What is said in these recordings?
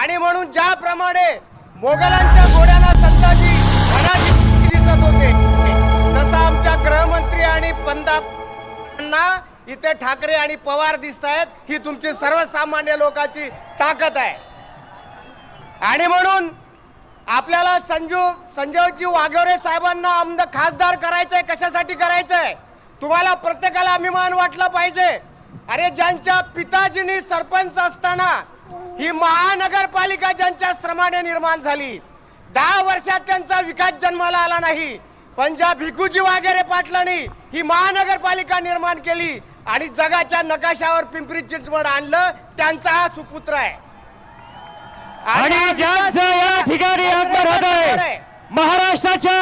आणि म्हणून ज्याप्रमाणे मोगलांच्या घोड्याला संताजी धनाजी दिसत होते तसं आमच्या गृहमंत्री आणि पंतप्रधानांना इथे ठाकरे आणि पवार दिसत आहेत ही तुमची सर्वसामान्य लोकांची ताकद आहे. आणि म्हणून आपल्याला संजू संजयजी वाघोरे साहेबांना आमदार खासदार करायचंय कशासाठी करायचंय? तुम्हाला प्रत्येकाला अभिमान वाटला पाहिजे. अरे ज्यांच्या पिताजींनी सरपंच असताना ही महानगरपालिका ज्यांच्या श्रमाने निर्माण झाली दहा वर्षात त्यांचा विकास जन्माला आला नाही. पण ज्या भिकूजी वाघेरे पाटलांनी ही महानगरपालिका निर्माण केली आणि जगाच्या नकाशावर पिंपरी चिंचवड आणलं त्यांचा हा सुपुत्र आहे. आणि ज्यांचं या ठिकाणी महाराष्ट्राच्या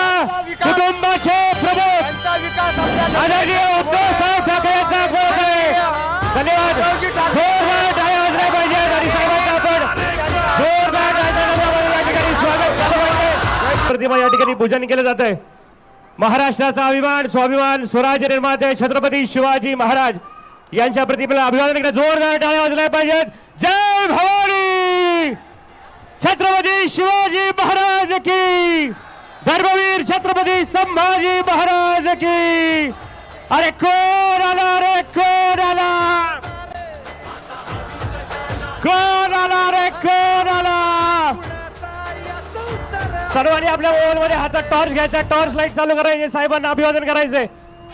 कुटुंबाचे प्रमुख आदरणीय उद्धव साहेब ठाकरे. यांचा धन्यवाद. जोरदार टाळ्या प्रतिमा या ठिकाणी पूजन केलं जात आहे. महाराष्ट्राचा अभिमान स्वाभिमान स्वराज्य निर्माते छत्रपती शिवाजी महाराज यांच्या प्रतिमेला अभिवादन करत जोरदार टाळ्या वाजल्या पाहिजेत. जय भवानी! छत्रपती शिवाजी महाराज की! धर्मवीर छत्रपती संभाजी महाराज की! अरे कोण आला रे कोण आला? कोण आला रे कोण आला? सर्वांनी आपल्या मोबाईल मध्ये हातात टॉर्च घ्यायचा. टॉर्च लाइट चालू करायचे. साहेबांना अभिवादन करायचे.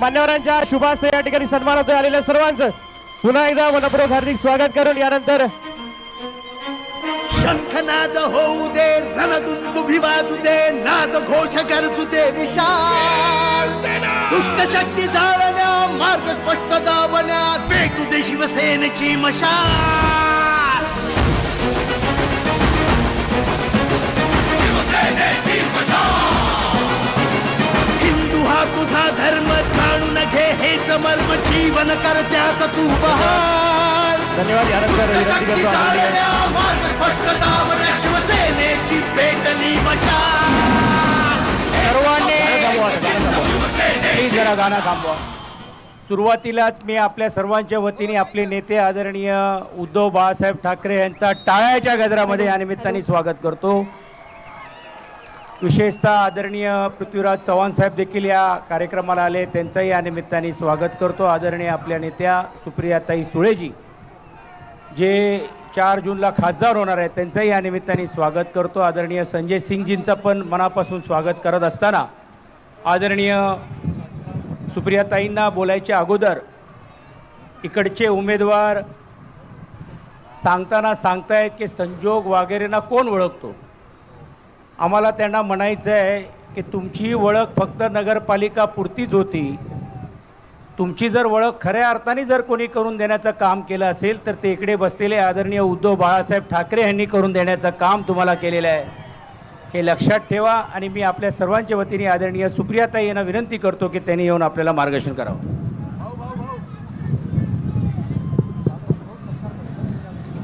मान्यवरांच्या शुभास या ठिकाणी सन्मान होतोय आलेल्या सर्वांचं. पुन्हा एकदा मनपूर्वक हार्दिक स्वागत करून यानंतर शंखनाद होऊ दे रणदुंदुभी वाजू दे नाद घोष गरजू दे विशाल दुष्ट शक्ती जाळण्या मार्ग स्पष्ट दावण्या पेटू दे शिवसेनेची मशाल. हिंदू हा तुझा धर्म जाणून घे हेच मर्म जीवन कर त्यास तू बहाल धन्यवाद शिवसेनेची पेटली मशाल सर्वांनी प्लीज जरा गाणं थांबवा. सुरुवातीलाच मी आपल्या सर्वांच्या वतीने आपले नेते आदरणीय उद्धव बाळासाहेब ठाकरे यांचा टाळ्याच्या गजरामध्ये या निमित्ताने स्वागत करतो. विशेषतः आदरणीय पृथ्वीराज चव्हाण साहेब देखील या कार्यक्रमाला आले. त्यांचंही या निमित्ताने स्वागत करतो. आदरणीय आपल्या नेत्या सुप्रियाताई सुळेजी जे चार जूनला खासदार होणार आहेत त्यांचंही या निमित्ताने स्वागत करतो. आदरणीय संजय सिंगजींचं पण मनापासून स्वागत करत असताना आदरणीय सुप्रियाताईंना बोलायच्या अगोदर इकडचे उमेदवार सांगताना सांगतायत की संजोग वगैरेंना कोण ओळखतो? आम्हाला त्यांना म्हणायचं आहे की तुमची ओळख फक्त नगरपालिका पुरतीच होती. तुमची जर ओळख खऱ्या अर्थाने जर कोणी करून देण्याचं काम केलं असेल तर ते इकडे बसलेले आदरणीय उद्धव बाळासाहेब ठाकरे यांनी करून देण्याचं काम तुम्हाला केलेलं आहे. हे लक्षात ठेवा आणि मी आपल्या सर्वांच्या वतीने आदरणीय सुप्रियाताई यांना विनंती करतो की त्यांनी येऊन आपल्याला मार्गदर्शन करावं.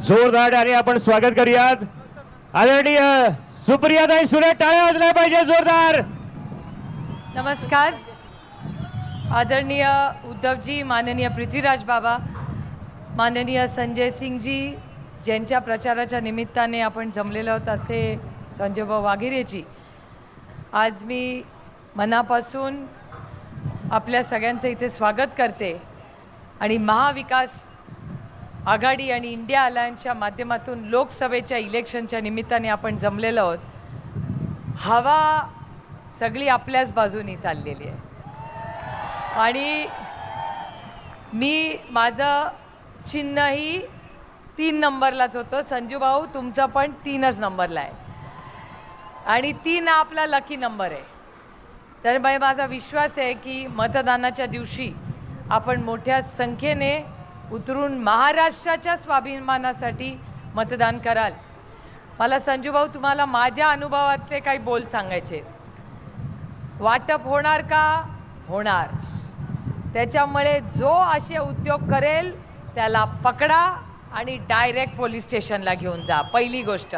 जोरदार आणि आपण स्वागत करूयात. आदरणीय सुप्रियाताई सुरे टाळ्या वाजल्या पाहिजे जोरदार. नमस्कार. आदरणीय उद्धवजी माननीय पृथ्वीराज बाबा माननीय संजय सिंगजी ज्यांच्या प्रचाराच्या निमित्ताने आपण जमलेलो आहोत असे संजयभाऊ वाघिरेजी. आज मी मनापासून आपल्या सगळ्यांचं इथे स्वागत करते आणि महाविकास आघाडी आणि इंडिया अलायन्सच्या माध्यमातून लोकसभेच्या इलेक्शनच्या निमित्ताने आपण जमलेलो आहोत. हवा सगळी आपल्याच बाजूनी चाललेली आहे. आणि मी माझं चिन्हही तीन नंबरलाच होतं. संजू भाऊ तुमचं पण तीनच नंबरला आहे. आणि तीन हा आपला लकी नंबर आहे. तर माझा विश्वास आहे की मतदानाच्या दिवशी आपण मोठ्या संख्येने उतरून महाराष्ट्राच्या स्वाभिमानासाठी मतदान कराल. मला संजूभाऊ तुम्हाला माझ्या अनुभवातले काही बोल सांगायचे वाटप होणार का? होणार. त्याच्यामुळे जो असे उद्योग करेल त्याला पकडा आणि डायरेक्ट पोलीस स्टेशनला घेऊन जा. पहिली गोष्ट.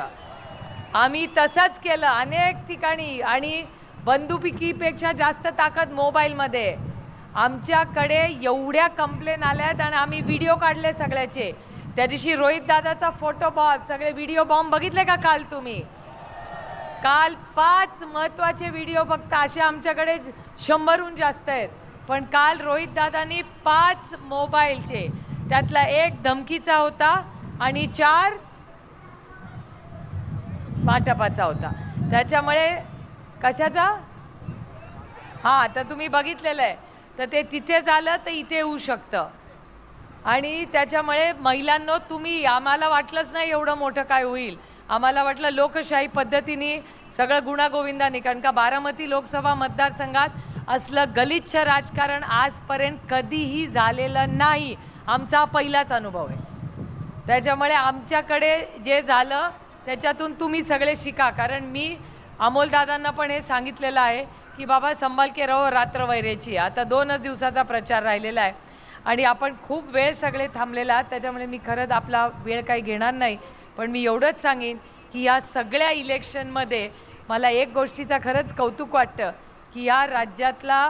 आम्ही तसंच केलं अनेक ठिकाणी आणि बंदुकीपेक्षा जास्त ताकद मोबाईलमध्ये. आहे. आमच्याकडे एवढ्या कंप्लेन आल्या आहेत आणि आम्ही व्हिडिओ काढले सगळ्याचे. त्या दिवशी रोहित दादाचा फोटो बॉम्ब सगळे व्हिडिओ बॉम्ब बघितले का काल तुम्ही? काल पाच महत्त्वाचे व्हिडिओ फक्त असे आमच्याकडे शंभरहून जास्त आहेत. पण काल रोहित दादानी पाच मोबाईलचे. त्यातला एक धमकीचा होता आणि चार वाटपाचा होता. त्याच्यामुळे कशाचा? हा तर तुम्ही बघितलेलं आहे. तर ते तिथे झालं तर इथे येऊ शकतं. आणि त्याच्यामुळे महिलांनो तुम्ही आम्हाला वाटलंच नाही एवढं मोठं काय होईल. आम्हाला वाटलं लोकशाही पद्धतीने सगळं गुणागोविंदाने कारण का बारामती लोकसभा मतदारसंघात असलं गलिच्छ राजकारण आजपर्यंत कधीही झालेलं नाही. आमचा हा पहिलाच अनुभव आहे. त्याच्यामुळे आमच्याकडे जे झालं त्याच्यातून तुम्ही सगळे शिका. कारण मी अमोलदादांना पण हे सांगितलेलं आहे की बाबा संभाल के रहो रात्र वैरेची आता दोनच दिवसाचा प्रचार राहिलेला आहे. आणि आपण खूप वेळ सगळे थांबलेला आहात. त्याच्यामुळे मी खरंच आपला वेळ काही घेणार नाही. पण मी एवढंच सांगेन की या सगळ्या इलेक्शनमध्ये मला एक गोष्टीचा खरंच कौतुक वाटतं की या राज्यातला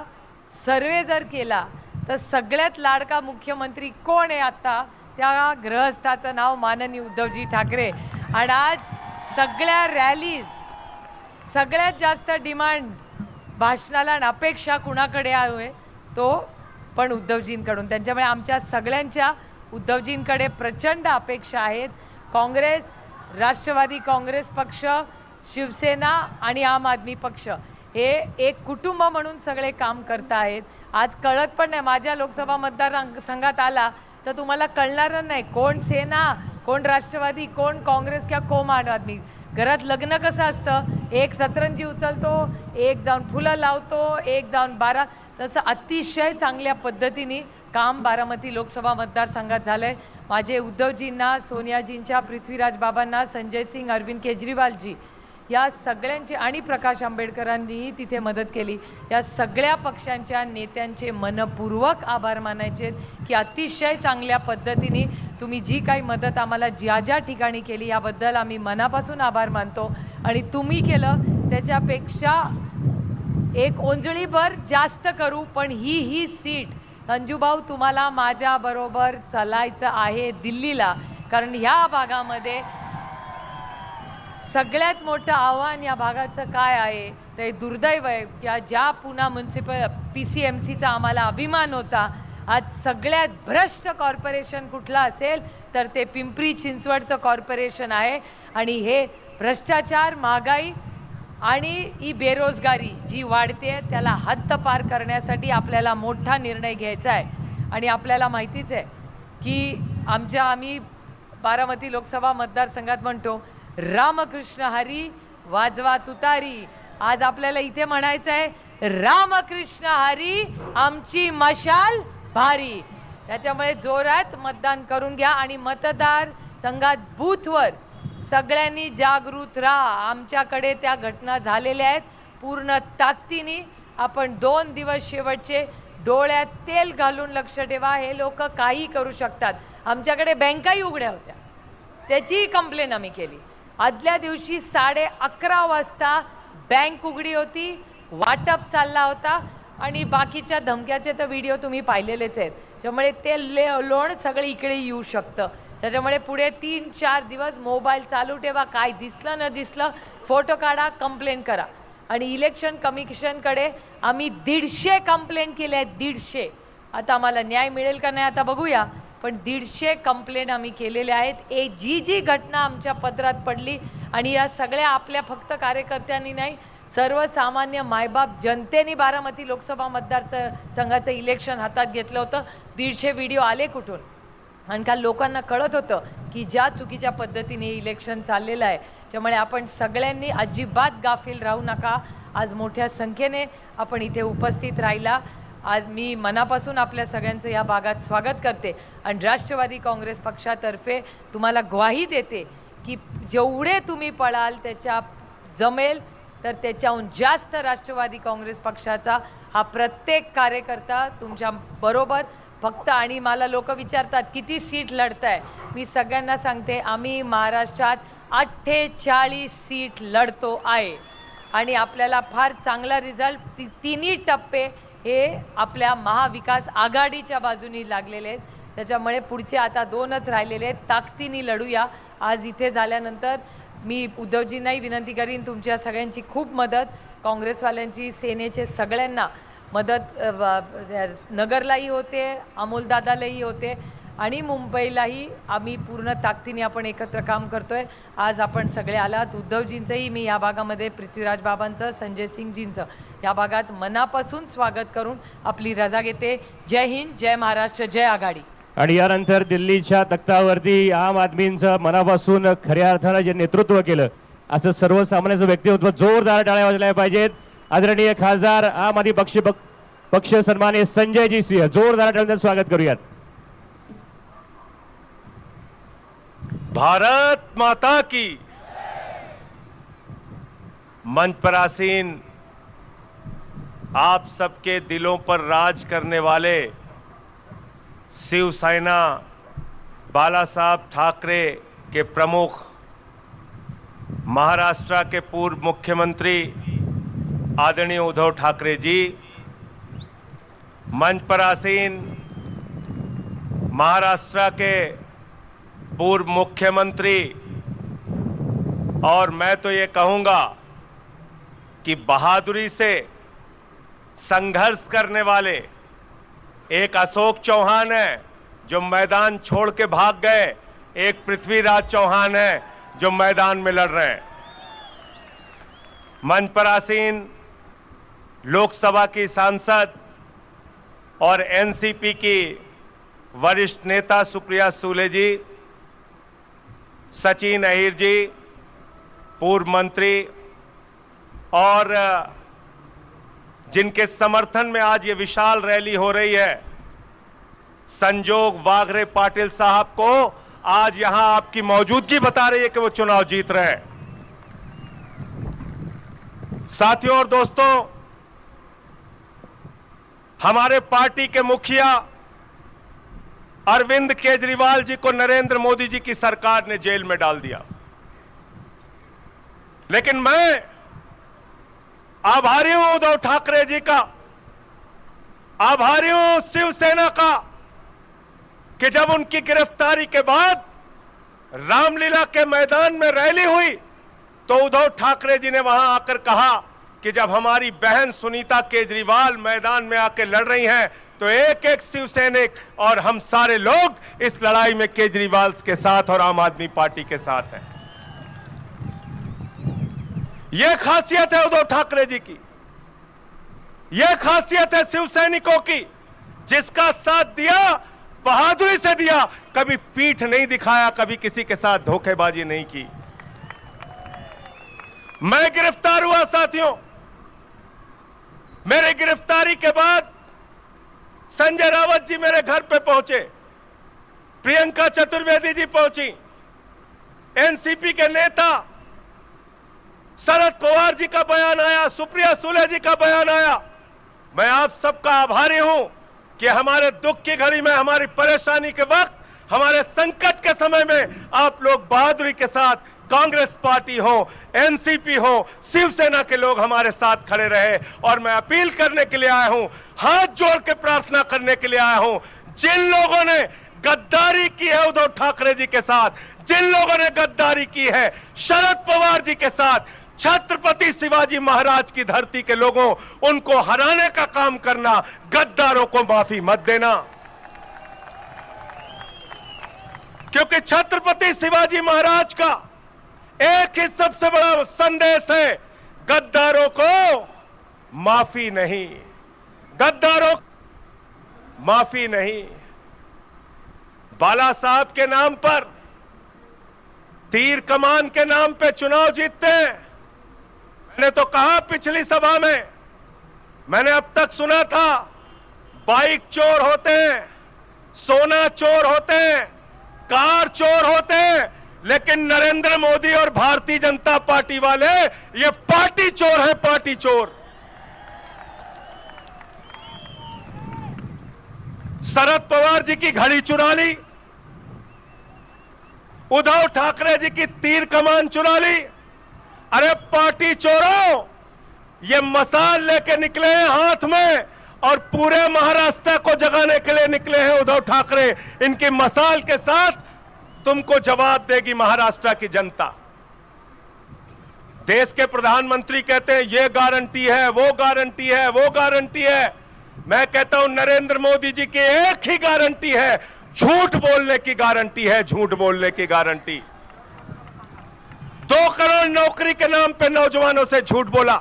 सर्वे जर केला तर सगळ्यात लाडका मुख्यमंत्री कोण आहे आत्ता त्या ग्रहस्थाचं नाव माननीय उद्धवजी ठाकरे. आणि आज सगळ्या रॅलीज सगळ्यात जास्त डिमांड भाषणाला आणि अपेक्षा कुणाकडे आहे तो पण उद्धवजींकडून. त्यांच्यामुळे आमच्या सगळ्यांच्या उद्धवजींकडे प्रचंड अपेक्षा आहेत. काँग्रेस राष्ट्रवादी काँग्रेस पक्ष शिवसेना आणि आम आदमी पक्ष हे एक कुटुंब म्हणून सगळे काम करत आहेत. आज कळत पण नाही माझ्या लोकसभा मतदारसंघात आला तर तुम्हाला कळणार नाही. कोण सेना कोण राष्ट्रवादी कोण काँग्रेस किंवा कोण आम आदमी? घरात लग्न कसं असतं? एक सतरंजी उचलतो एक जाऊन फुलं लावतो एक जाऊन बारा. तसं अतिशय चांगल्या पद्धतीने काम बारामती लोकसभा मतदारसंघात झालं आहे माझे उद्धवजींना सोनियाजींच्या पृथ्वीराज बाबांना संजय सिंग अरविंद केजरीवालजी या सगळ्यांची आणि प्रकाश आंबेडकरांनीही तिथे मदत केली. या सगळ्या पक्षांच्या नेत्यांचे मनपूर्वक आभार मानायचे की अतिशय चांगल्या पद्धतीने तुम्ही जी काही मदत आम्हाला ज्या ज्या ठिकाणी केली याबद्दल आम्ही मनापासून आभार मानतो. आणि तुम्ही केलं त्याच्यापेक्षा एक ओंजळीभर जास्त करू पण ही ही सीट संजूभाऊ तुम्हाला माझ्याबरोबर चालायचं आहे दिल्लीला. कारण ह्या भागामध्ये सगळ्यात मोठं आव्हान या भागाचं काय आहे? ते दुर्दैव आहे. या ज्या पुन्हा म्युन्सिपल पी सी एम सीचा आम्हाला अभिमान होता आज सगळ्यात भ्रष्ट कॉर्पोरेशन कुठलं असेल तर ते पिंपरी चिंचवडचं कॉर्पोरेशन आहे. आणि हे भ्रष्टाचार महागाई आणि ही बेरोजगारी जी वाढते त्याला हद्दपार करण्यासाठी आपल्याला मोठा निर्णय घ्यायचा आहे. आणि आपल्याला माहितीच आहे की आमच्या आम्ही बारामती लोकसभा मतदारसंघात म्हणतो रामकृष्ण हरी वाजवा तुतारी. आज आपल्याला इथे म्हणायचं आहे रामकृष्ण हरी आमची मशाल भारी. त्याच्यामुळे जोरात मतदान करून घ्या आणि मतदार संघात बूथवर सगळ्यांनी जागृत राहा. आमच्याकडे त्या घटना झालेल्या आहेत पूर्ण ताकदीने. आपण दोन दिवस शेवटचे डोळ्यात तेल घालून लक्ष ठेवा. हे लोक काही करू शकतात. आमच्याकडे बँकाही उघड्या होत्या. त्याचीही कंप्लेन आम्ही केली. आदल्या दिवशी साडे अकरा वाजता बँक उघडी होती वाटप चालला होता आणि बाकीच्या धमक्याचे तर व्हिडिओ तुम्ही पाहिलेलेच आहेत. त्यामुळे ते ले लोण सगळे इकडे येऊ शकतं. त्याच्यामुळे पुढे तीन चार दिवस मोबाईल चालू ठेवा काय दिसलं न दिसलं फोटो काढा कंप्लेन करा. आणि इलेक्शन कमिशनकडे आम्ही दीडशे कंप्लेंट केले आहेत दीडशे. आता आम्हाला न्याय मिळेल का नाही आता बघूया. पण दीडशे कंप्लेन आम्ही केलेल्या आहेत. ए जी जी घटना आमच्या पदरात पडली आणि या सगळ्या आपल्या फक्त कार्यकर्त्यांनी नाही सर्वसामान्य मायबाप जनतेने बारामती लोकसभा मतदार संघाचं इलेक्शन हातात घेतलं होतं. दीडशे व्हिडिओ आले कुठून? आणि काल लोकांना कळत होतं की ज्या चुकीच्या पद्धतीने इलेक्शन चाललेलं आहे त्यामुळे आपण सगळ्यांनी अजिबात गाफील राहू नका. आज मोठ्या संख्येने आपण इथे उपस्थित राहिला. आज मी मनापासून आपल्या सगळ्यांचं या भागात स्वागत करते. आणि राष्ट्रवादी काँग्रेस पक्षातर्फे तुम्हाला ग्वाही देते की जेवढे तुम्ही पळाल त्याच्या जमेल तर त्याच्याहून जास्त राष्ट्रवादी काँग्रेस पक्षाचा हा प्रत्येक कार्यकर्ता तुमच्या बरोबर फक्त आणि मला लोक विचारतात किती सीट लढताय? मी सगळ्यांना सांगते आम्ही महाराष्ट्रात अठ्ठेचाळीस सीट लढतो आहे. आणि आपल्याला फार चांगला रिझल्ट ती तिन्ही टप्पे हे आपल्या महाविकास आघाडीच्या बाजूनी लागलेले आहेत. त्याच्यामुळे पुढचे आता दोनच राहिलेले आहेत. ताकदीने लढूया. आज इथे झाल्यानंतर मी उद्धवजींनाही विनंती करीन तुमच्या सगळ्यांची खूप मदत. काँग्रेसवाल्यांची सेनेचे सगळ्यांना मदत नगरलाही होते अमोलदादालाही होते. आणि मुंबईलाही आम्ही पूर्ण ताकदीने आपण एकत्र काम करतोय. आज आपण सगळे आलात. उद्धवजींचंही मी या भागामध्ये पृथ्वीराज बाबांचं संजय सिंगजींचं या भागात मनापासून स्वागत करून आपली रजा घेते. जय हिंद जय महाराष्ट्र जय आघाडी. आणि यानंतर दिल्लीच्या तख्तावरती आम आदमींचं मनापासून खऱ्या अर्थानं जे नेतृत्व केलं असं सर्वसामान्याचं व्यक्तिमत्व जोरदार टाळ्या वाजल्या पाहिजेत. आदरणीय खासदार आम आदमी पक्ष पक्ष सन्मान्य संजयजी सिंह जोरदार टाळ्यांचं स्वागत करूयात. भारत माता की। मंच पर आसीन आप सबके दिलों पर राज करने वाले शिवसेना बाला साहब ठाकरे के प्रमुख, महाराष्ट्र के पूर्व मुख्यमंत्री आदरणीय उद्धव ठाकरे जी, मंच पर आसीन महाराष्ट्र के पूर्व मुख्यमंत्री। और मैं तो ये कहूँगा कि बहादुरी से संघर्ष करने वाले एक अशोक चौहान है, जो मैदान छोड़ के भाग गए। एक पृथ्वीराज चौहान है, जो मैदान में लड़ रहे हैं। मंच पर आसीन लोकसभा की सांसद और एनसीपी की वरिष्ठ नेता सुप्रिया सूले जी सचिन अहिर जी, पूर्व मंत्री, और जिनके समर्थन में आज ये विशाल रैली हो रही है, संजोग वाघरे पाटिल साहब को आज यहाँ आपकी मौजूदगी बता रही है कि वो चुनाव जीत रहे हैं। साथियों और दोस्तों, हमारे पार्टी के मुखिया अरविंद केजरीवाल जी को नरेंद्र मोदी जी की सरकार ने जेल में डाल दिया। लेकिन मैं आभारी हूँ, उद्धव ठाकरे जी का। आभारी हूँ शिवसेना का कि जब उनकी गिरफ्तारी के बाद रामलीला के मैदान में रैली हुई तो उद्धव ठाकरे जी ने वहाँ आकर कहा कि जब हमारी बहन सुनीता केजरीवाल मैदान में आके लड़ रही हैं तो एक एक शिवसैनिक और हम सारे लोग इस लड़ाई में केजरीवाल के साथ और आम आदमी पार्टी के साथ हैं। यह खासियत है उद्धव ठाकरे जी की। यह खासियत है शिव सैनिकों की, जिसका साथ दिया, बहादुरी से दिया, कभी पीठ नहीं दिखाया, कभी किसी के साथ धोखेबाजी नहीं की। मैं गिरफ़्तार हुआ साथियों। मेरे गिरफ्तारी के बाद संजय रावत जी मेरे घर पे पहुँचे। प्रियंका चतुर्वेदी जी पहुँची। एनसीपी के नेता, शरद पवार जी का बयान आया, सुप्रिया सुले जी का बयान आया। मैं आप सबका आभारी हूँ कि हमारे दुख की घड़ी में, हमारी परेशानी के वक्त, हमारे संकट के समय में आप लोग बहादुरी के साथ कांग्रेस पार्टी हो, एनसीपी हो, शिवसेना के लोग हमारे साथ खड़े रहे और मैं अपील करने के लिए आया हूँ, हाथ जोड़ के प्रार्थना करने के लिए आया हूँ, जिन लोगों ने गद्दारी की है उद्धव ठाकरे जी के साथ, जिन लोगों ने गद्दारी की है शरद पवार जी के साथ, छत्रपति शिवाजी महाराज की धरती के लोगों, उनको हराने का काम करना, गद्दारों को माफ़ी मत देना। क्योंकि छत्रपति शिवाजी महाराज का एक ही सबसे बड़ा संदेश है, गद्दारों को माफ़ी नहीं। गद्दारों माफ़ी नहीं। बाला साहब के नाम पर, तीर कमान के नाम पे चुनाव जीतते हैं। मैंने तो कहा पिछली सभा में, मैंने अब तक सुना था, बाइक चोर होते हैं, सोना चोर होते हैं, कार चोर होते हैं लेकिन नरेंद्र मोदी और भारतीय जनता पार्टी वाले, ये पार्टी चोर है, पार्टी चोर। शरद पवार जी की घड़ी चुरा ली। उद्धव ठाकरे जी की तीर कमान चुरा ली। अरे पार्टी चोरों, ये मसाल लेके निकले हैं हाथ में और पूरे महाराष्ट्र को जगाने के लिए निकले हैं उद्धव ठाकरे। इनकी मसाल के साथ तुमको जवाब देगी महाराष्ट्र की जनता। देश के प्रधानमंत्री कहते हैं, ये गारंटी है, वो गारंटी है, वो गारंटी है। मैं कहता हूँ, नरेंद्र मोदी जी की एक ही गारंटी है, झूठ बोलने की गारंटी है, झूठ बोलने की गारंटी। दो करोड़ नौकरी के नाम पे नौजवानों से झूठ बोला,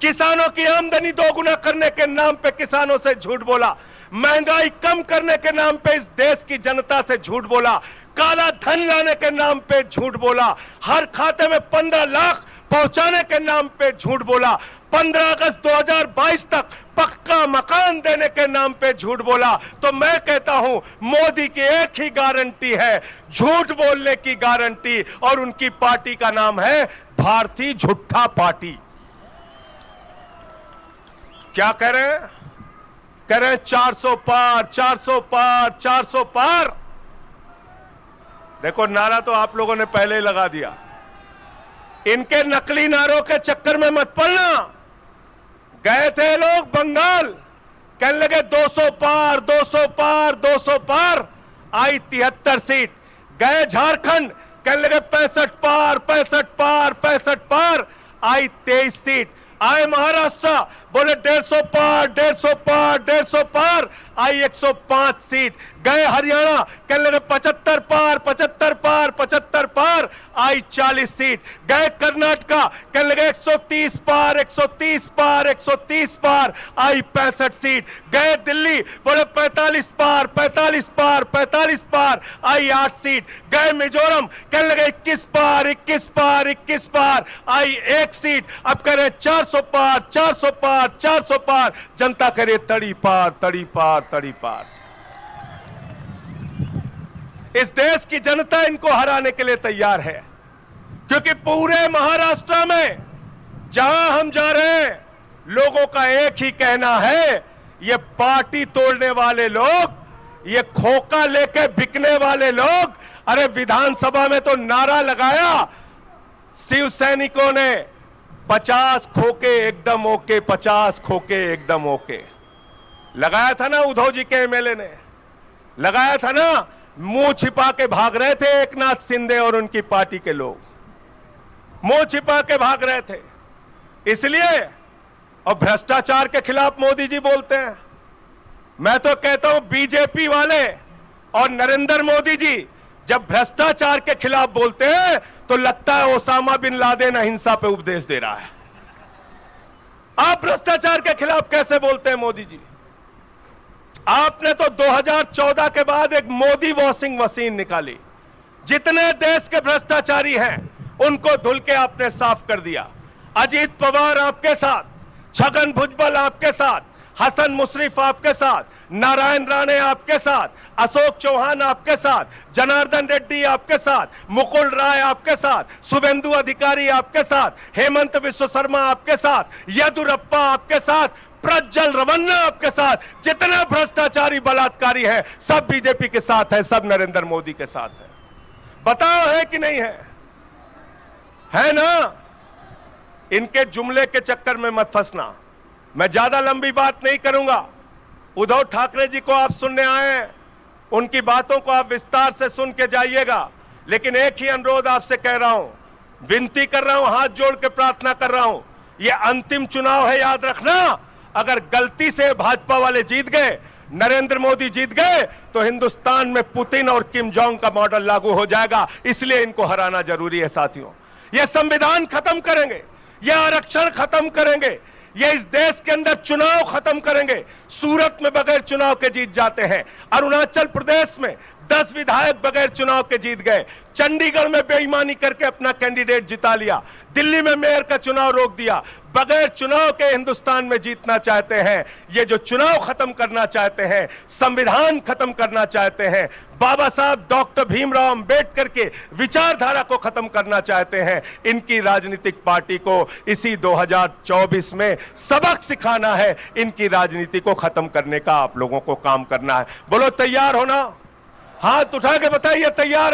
किसानों की आमदनी दोगुना करने के नाम पे किसानों से झूठ बोला। महँगाई कम करने के नाम पे इस देश की जनता से झूठ बोला, काला धन लाने के नाम पे झूठ बोला, हर खाते में पंद्रह लाख पहुँचाने के नाम पे झूठ बोला, पंद्रह अगस्त 2022 तक पक्का मकान देने के नाम पे झूठ बोला। तो मैं कहता हूँ, मोदी की एक ही गारंटी है, झूठ बोलने की गारंटी, और उनकी पार्टी का नाम है भारतीय झूठा पार्टी। क्या कह रहे हैं? कह रहे हैं 400 पार 400 पार 400 पार। देखो, नारा तो आप लोगों ने पहले ही लगा दिया। इनके नकली नारों के चक्कर में मत पड़ना। गए थे लोग बंगाल। कहने लगे 200 पार 200 पार 200 पार। आई तिहत्तर सीट। गए झारखंड। कहने लगे, पैंसठ पार पैंसठ पार पैंसठ पार। आई तेईस सीट। आए महाराष्ट्र, बोले डेढ़ सौ पार, डेढ़ सौ पार, डेढ़ सौ पार। आई 105 सीट। गए हरियाणा, कहने लगे पचहत्तर पार पचहत्तर पार पचहत्तर पार। आई 40 सीट। गए कर्नाटका, कहने लगे 130 पार 130 पार 130 पार। आई पैंसठ सीट। गए दिल्ली, बोले 45 पार 45 पार 45 पार आई आठ सीट, गए मिजोरम, कहने लगे 21 पार 21 पार 21 पार। आई एक सीट, अब कह रहे 400 पार 400 पार 400 पार। जनता करे तड़ी पार तड़ी पार तड़ी पार। इस देश की जनता इनको हराने के लिए तैयार है, क्योंकि पूरे महाराष्ट्र में जहाँ हम जा रहे हैं, लोगों का एक ही कहना है, ये पार्टी तोड़ने वाले लोग ये खोखा लेके बिकने वाले लोग, अरे विधानसभा में तो नारा लगाया। शिव सैनिकों ने पचास खोके एकदम ओके, पचास खोके एकदम ओके। लगाया था ना उद्धव जी के एमएलए ने? लगाया था ना? मुँह छिपा के भाग रहे थे एक नाथ सिंधे और उनकी पार्टी के लोग। मुँह छिपा के भाग रहे थे। इसलिए और भ्रष्टाचार के खिलाफ मोदी जी बोलते हैं। मैं तो कहता हूँ बीजेपी वाले और नरेंद्र मोदी जी, जब भ्रष्टाचार के खिलाफ बोलते हैं तो लगता है ओसामा बिन लादेन अहिंसा पे उपदेश दे रहा है। आप भ्रष्टाचार के खिलाफ कैसे बोलते हैं मोदी जी? आपने तो 2014 के बाद एक मोदी वॉशिंग मशीन निकाली। जितने देश के भ्रष्टाचारी हैं, उनको धुल के आपने साफ़ कर दिया। अजीत पवार आपके साथ, छगन भुजबल आपके साथ हसन मुशरिफ आपके साथ, नारायण राणे आपके साथ, अशोक चौहान आपके साथ, जनार्दन रेड्डी आपके साथ, मुकुल राय आपके साथ, शुभेंदु अधिकारी आपके साथ, हेमंत विश्व शर्मा आपके साथ, यदुरप्पा आपके साथ, प्रज्जल रवन्ना आपके साथ, जितने भ्रष्टाचारी, बलात्कारी हैं, सब बीजेपी के साथ है, सब नरेंद्र मोदी के साथ है। बताओ है कि नहीं है? है ना? इनके जुमले के चक्कर में मत फंसना। मैं ज़्यादा लंबी बात नहीं करूँगा। उद्धव ठाकरे जी को आप सुनने आए हैं। उनकी बातों को आप विस्तार से सुन के जाइएगा। लेकिन एक ही अनुरोध आपसे कह रहा हूँ। विनती कर रहा हूँ, हाथ जोड़ के प्रार्थना कर रहा हूँ। यह अंतिम चुनाव है, याद रखना। अगर गलती से भाजपा वाले जीत गए, नरेंद्र मोदी जीत गए तो हिंदुस्तान में पुतिन और किम जोंग का मॉडल लागू हो जाएगा। इसलिए इनको हराना ज़रूरी है, साथियों। यह संविधान खत्म करेंगे यह आरक्षण खत्म करेंगे। ये इस देश के अंदर चुनाव खत्म करेंगे। सूरत में बगैर चुनाव के जीत जाते हैं। अरुणाचल प्रदेश में दस विधायक बगैर चुनाव के जीत गए। चंडीगढ़ में बेईमानी करके अपना कैंडिडेट जिता लिया। दिल्ली में मेयर का चुनाव रोक दिया। बगैर चुनाव के हिंदुस्तान में जीतना चाहते हैं। ये जो चुनाव खत्म करना चाहते हैं, संविधान खत्म करना चाहते हैं, बाबा साहब, डॉक्टर भीमराव अंबेडकर के विचारधारा को खत्म करना चाहते हैं, इनकी राजनीतिक पार्टी को इसी 2024 में सबक सिखाना है। इनकी राजनीति को खत्म करने का आप लोगों को काम करना है। बोलो, तैयार होना हाथ उठा के बताइए तैयार